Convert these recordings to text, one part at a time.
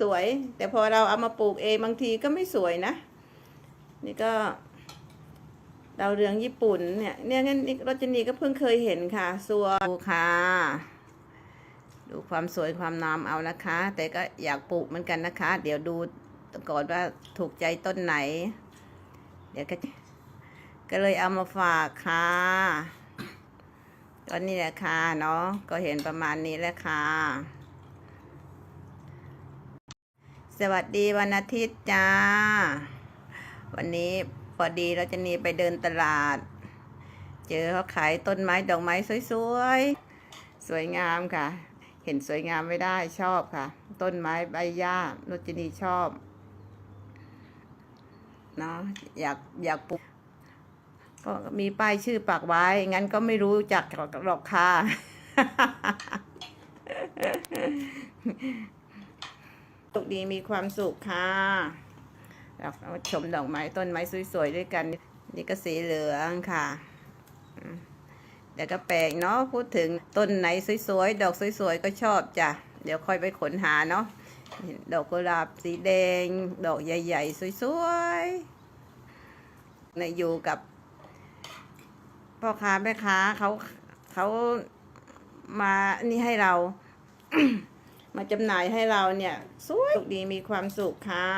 สวย แต่พอเราเอามาปลูกเองบางทีก็ไม่สวยนะ นี่ก็ดาวเรืองญี่ปุ่นเนี่ยเนี่ยงั้นนี่รจนีก็เพิ่งเคยเห็นค่ะสัวดูค่ะดูความสวยความงามเอานะคะ แต่ก็อยากปลูกเหมือนกันนะคะ เดี๋ยวดูก่อนว่าถูกใจต้นไหน เดี๋ยวก็ก็เลยเอามาฝากค่ะก็นี่แหละค่ะเนาะก็เห็นประมาณนี้แหล้วค่ะ สวัสดีวันอาทิตย์จ้า วันนี้พอดีเราจะนีไปเดินตลาด เจอเขาขายต้นไม้ดอกไม้สวยๆ สวยงามค่ะ เห็นสวยงามไม่ได้ชอบค่ะ ต้นไม้ใบหญ้ารจนีชอบเนาะอยากอยากปลูกก็มีป้ายชื่อปักไว้ งั้นก็ไม่รู้จักหรอกค่ะ สุขดีมีความสุขค่ะเราชมดอกไม้ต้นไม้สวยๆด้วยกัน นี่ก็สีเหลืองค่ะอืมแต่ก็แปลกเนาะพูดถึงต้นไหนสวยๆดอกสวยๆก็ชอบจ้ะเดี๋ยวค่อยไปขนหาเนาะดอกกุหลาบสีแดง ดอกใหญ่ๆ สวยๆในอยู่กับพ่อค้าแม่ค้าเขาเขามานี่ให้เรา มาจำหน่ายให้เราเนี่ยสวยสุขดีมีความสุขค่ะ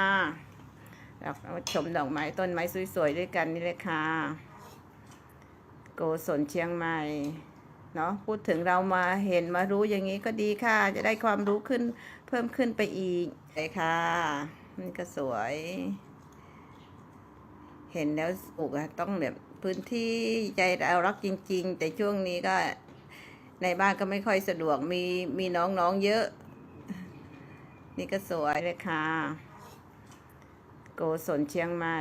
เราชมดอกไม้ต้นไม้สวยๆด้วยกันนี่เลยค่ะ โกศลเชียงใหม่เนาะพูดถึงเรามาเห็นมารู้อย่างนี้ก็ดีค่ะ จะได้ความรู้ขึ้นเพิ่มขึ้นไปอีกเลยค่ะนี่ก็สวย เห็นแล้วปลูกอะต้องแบบพื้นที่ใจเรารักจริง ๆ แต่ช่วงนี้ก็ในบ้านก็ไม่ค่อยสะดวกมีมีน้องๆเยอะ นี่ก็สวยเลยค่ะ โกศลเชียงใหม่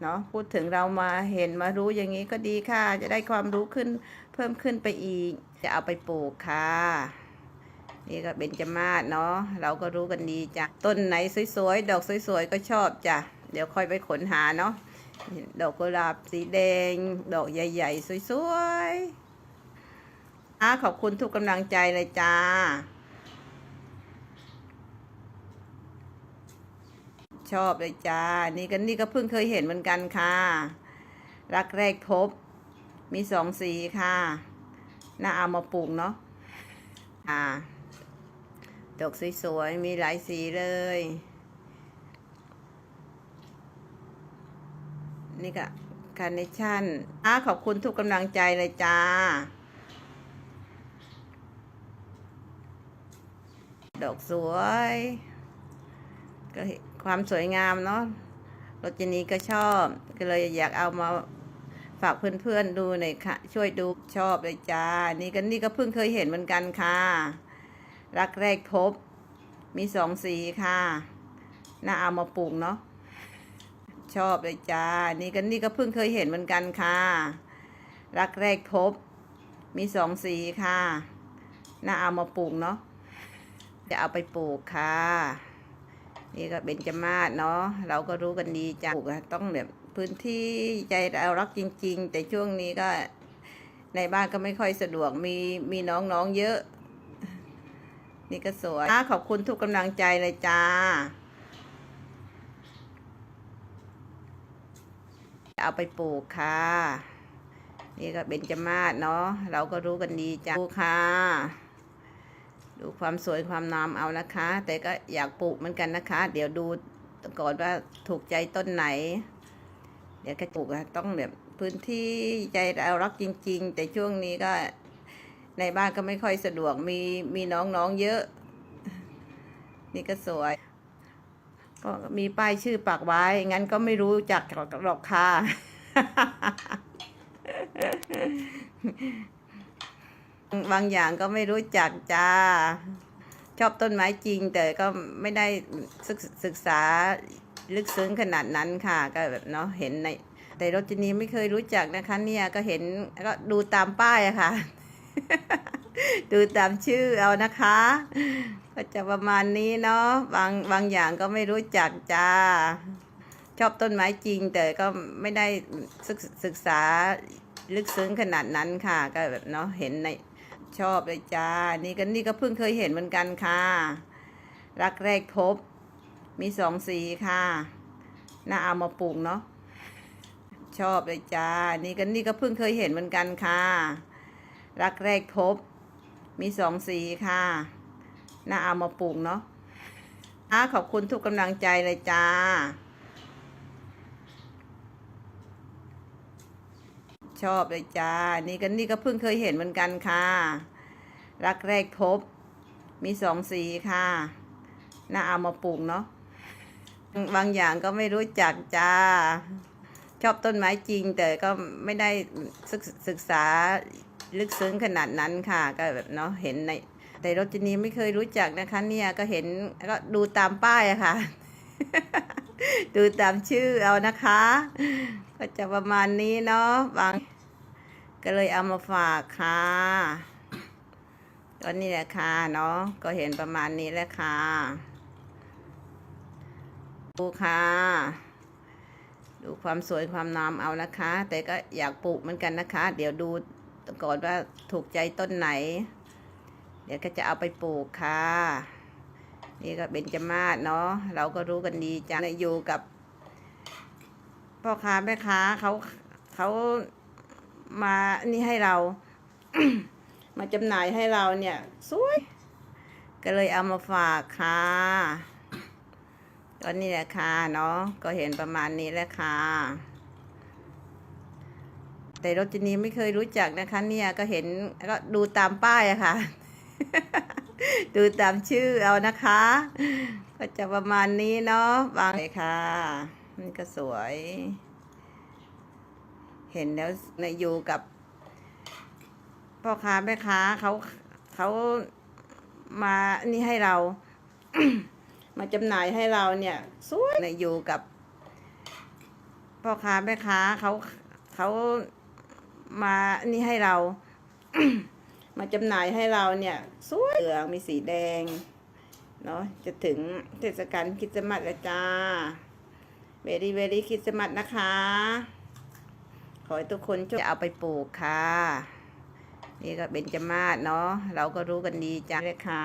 เนาะพูดถึงเรามาเห็นมารู้อย่างนี้ก็ดีค่ะ จะได้ความรู้ขึ้นเพิ่มขึ้นไปอีก จะเอาไปปลูกค่ะ นี่ก็เบญจมาศเนาะเราก็รู้กันดีจ้ะต้นไหนสวยๆ ดอกสวยๆ ก็ชอบจ้ะ เดี๋ยวค่อยไปขนหาเนาะดอกกุหลาบสีแดง ดอกใหญ่ ๆ สวยๆอะขอบคุณทุกกำลังใจเลยจ้า ชอบเลยจ้า นี่ก็นี่ก็เพิ่งเคยเห็นเหมือนกันค่ะ รักแรกพบ มีสองสีค่ะ น่าเอามาปลูกเนาะ อ่า ดอกสวยๆ มีหลายสีเลย นี่ก็คาร์เนชั่นอ่าขอบคุณทุกกำลังใจเลยจ้า ดอกสวยก็เห็น ความสวยงามเนาะรจนีก็ชอบ ก็เลยอยากเอามาฝากเพื่อนๆดูหน่อยค่ะ ช่วยดูชอบเลยจ้า นี่ก็นี่ก็เพิ่งเคยเห็นเหมือนกันค่ะ รักแรกพบ มีสองสีค่ะ น่าเอามาปลูกเนาะ ชอบเลยจ้า นี่ก็นี่ก็เพิ่งเคยเห็นเหมือนกันค่ะ รักแรกพบ มีสองสีค่ะ น่าเอามาปลูกเนาะ จะเอาไปปลูกค่ะ นี่ก็เบญจมาศเนาะเราก็รู้กันดีจ้ะต้องแบบพื้นที่ใจเรารักจริง ๆ แต่ช่วงนี้ก็ในบ้านก็ไม่ค่อยสะดวกมีมีน้องๆเยอะ นี่ก็สวยขอบคุณทุกกำลังใจเลยจ้าเอาไปปลูกค่ะ นี่ก็เบญจมาศเนาะเราก็รู้กันดีจ้ะดูค่ะ ดูความสวยความงามเอานะคะ แต่ก็อยากปลูกเหมือนกันนะคะ เดี๋ยวดูก่อนว่าถูกใจต้นไหน เดี๋ยวก็ปลูกต้องแบบพื้นที่ใจเรารักจริง ๆ แต่ช่วงนี้ก็ในบ้านก็ไม่ค่อยสะดวกมีมีน้องๆเยอะ นี่ก็สวย ก็มีป้ายชื่อปักไว้ งั้นก็ไม่รู้จักหรอกค่ะ บางอย่างก็ไม่รู้จักจ้า ชอบต้นไม้จริง แต่ก็ไม่ได้ศึกษาลึกซึ้งขนาดนั้นค่ะ ก็แบบเนาะเห็นในแต่รจนีไม่เคยรู้จักนะคะ เนี่ยก็เห็นก็ดูตามป้ายอะค่ะ ดูตามชื่อเอานะคะ ก็จะประมาณนี้เนาะบางบางอย่างก็ไม่รู้จักจ้า ชอบต้นไม้จริง แต่ก็ไม่ได้ศึกษาลึกซึ้งขนาดนั้นค่ะ ก็แบบเนาะเห็นใน ชอบเลยจ้า นี่ก็นี่ก็เพิ่งเคยเห็นเหมือนกันค่ะ รักแรกพบ มีสองสีค่ะ น่าเอามาปลูกเนาะ ชอบเลยจ้า นี่ก็นี่ก็เพิ่งเคยเห็นเหมือนกันค่ะ รักแรกพบ มีสองสีค่ะ น่าเอามาปลูกเนาะอะขอบคุณทุกกำลังใจเลยจ้า ชอบเลยจ้า นี่ก็นี่ก็เพิ่งเคยเห็นเหมือนกันค่ะ รักแรกพบ มีสองสีค่ะ น่าเอามาปลูกเนาะ บางอย่างก็ไม่รู้จักจ้า ชอบต้นไม้จริง แต่ก็ไม่ได้ศึกษาลึกซึ้งขนาดนั้นค่ะ ก็แบบเนาะเห็นในแต่รจนีไม่เคยรู้จักนะคะ เนี่ยก็เห็นก็ดูตามป้ายอะค่ะ ดูตามชื่อเอานะคะ ก็จะประมาณนี้เนาะบาง ก็เลยเอามาฝากค่ะก็นี่แหละค่ะเนาะก็เห็นประมาณนี้แหละค่ะดูค่ะ ดูความสวยความงามเอานะคะ แต่ก็อยากปลูกเหมือนกันนะคะ เดี๋ยวดูก่อนว่าถูกใจต้นไหน เดี๋ยวก็จะเอาไปปลูกค่ะ นี่ก็เบญจมาศเนาะเราก็รู้กันดีจังอยู่กับพ่อค้าแม่ค้าเขาเขามานี่ให้เรา มาจำหน่ายให้เราเนี่ย สวย ก็เลยเอามาฝากค่ะก็นี่แหละค่ะเนาะก็เห็นประมาณนี้แหละค่ะแต่รจนีไม่เคยรู้จักนะคะ เนี่ยก็เห็นก็ดูตามป้ายอะค่ะ ดูตามชื่อเอานะคะ ก็จะประมาณนี้เนาะบางเลยค่ะนี่ก็สวย เห็นแล้วในอยู่กับพ่อค้าแม่ค้าเขาเขามานี่ให้เรา มาจำหน่ายให้เราเนี่ยสวยในอยู่กับพ่อค้าแม่ค้าเขาเขามานี่ให้เรา มาจำหน่ายให้เราเนี่ยสวยเหลืองมีสีแดงเนาะจะถึงเทศกาลคริสต์มาสแล้วจ้าเวรี่เวรี่คริสต์มาสนะคะ ขอให้ทุกคนช่วยเอาไปปลูกค่ะ นี่ก็เบญจมาศเนาะเราก็รู้กันดีจ้าเลยค่ะ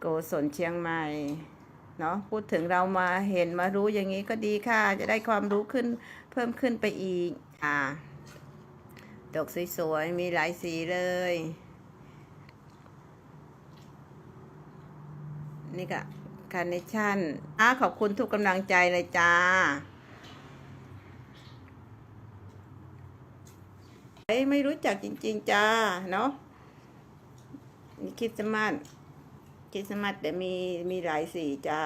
โกศลเชียงใหม่เนาะพูดถึงเรามาเห็นมารู้อย่างนี้ก็ดีค่ะ จะได้ความรู้ขึ้นเพิ่มขึ้นไปอีกอ่า ดอกสวยๆ มีหลายสีเลย นี่ก็คาร์เนชั่นอะขอบคุณทุกกำลังใจเลยจ้าเอ้ไม่รู้จักจริง ๆ จ้า เนาะนี่คริดสต์มาสคริดสต์มาสแต่มีมีหลายสีจ้า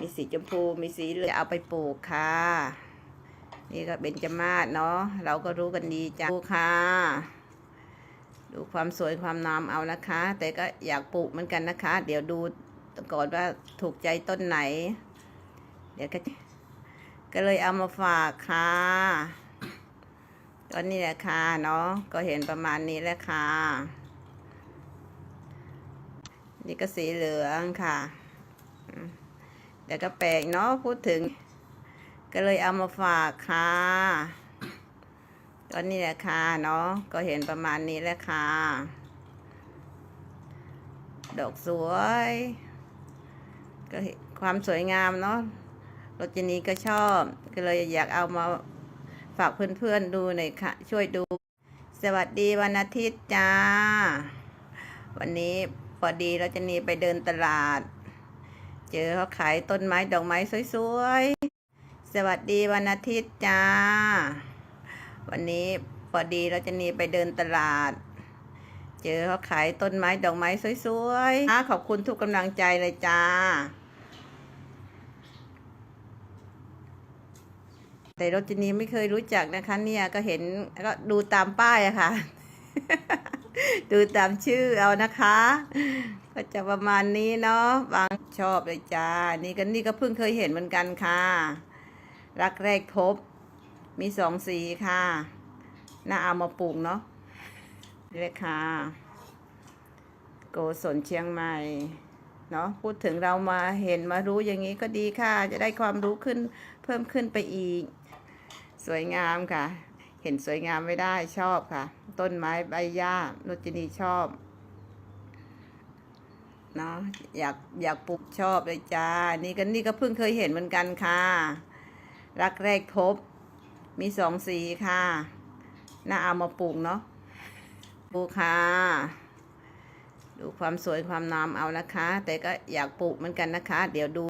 มีสีชมพู มีสีเหลืองเอาไปปลูกค่ะ นี่ก็เบญจมาศเนาะเราก็รู้กันดีจ้าดูค่ะ ดูความสวยความงามเอานะคะ แต่ก็อยากปลูกเหมือนกันนะคะ เดี๋ยวดูก่อนว่าถูกใจต้นไหน เดี๋ยวก็ก็เลยเอามาฝากค่ะก็นี่แหละค่ะเนาะก็เห็นประมาณนี้แหละค่ะ นี่ก็สีเหลืองค่ะเดี๋ยวก็แปลกเนาะพูดถึง ก็เลยเอามาฝากค่ะก็นี่แหละค่ะเนาะก็เห็นประมาณนี้แหละค่ะ ดอกสวย ก็ความสวยงามเนาะรจนีก็ชอบ ก็เลยอยากเอามาฝากเพื่อนๆดูหน่อยค่ะ ช่วยดู สวัสดีวันอาทิตย์จ้า วันนี้พอดีเราจะนีไปเดินตลาด เจอเขาขายต้นไม้ดอกไม้สวย สวัสดีวันอาทิตย์จ้า วันนี้พอดีเราจะนีไปเดินตลาด เจอเขาขายต้นไม้ดอกไม้สวยๆอขอบคุณทุกกำลังใจเลยจ้า แต่รจนีไม่เคยรู้จักนะคะเนี่ยก็เห็นก็ดูตามป้ายอะค่ะ ดูตามชื่อเอานะคะ ก็จะประมาณนี้เนาะบางชอบเลยจ้า นี่ก็นี่ก็เพิ่งเคยเห็นเหมือนกันค่ะ รักแรกพบ มีสองสีค่ะ น่าเอามาปลูกเนาะนี่เลยค่ะ โกศลเชียงใหม่ เนาะพูดถึงเรามาเห็นมารู้อย่างนี้ก็ดีค่ะ จะได้ความรู้ขึ้นเพิ่มขึ้นไปอีก สวยงามค่ะ เห็นสวยงามไม่ได้ชอบค่ะ ต้นไม้ใบหญ้ารจนีชอบเนาะอยากอยากปลูกชอบเลยจ้า นี่ก็นี่ก็เพิ่งเคยเห็นเหมือนกันค่ะ รักแรกพบ มีสองสีค่ะ น่าเอามาปลูกเนาะปลูกค่ะ ดูความสวยความงามเอานะคะ แต่ก็อยากปลูกเหมือนกันนะคะ เดี๋ยวดู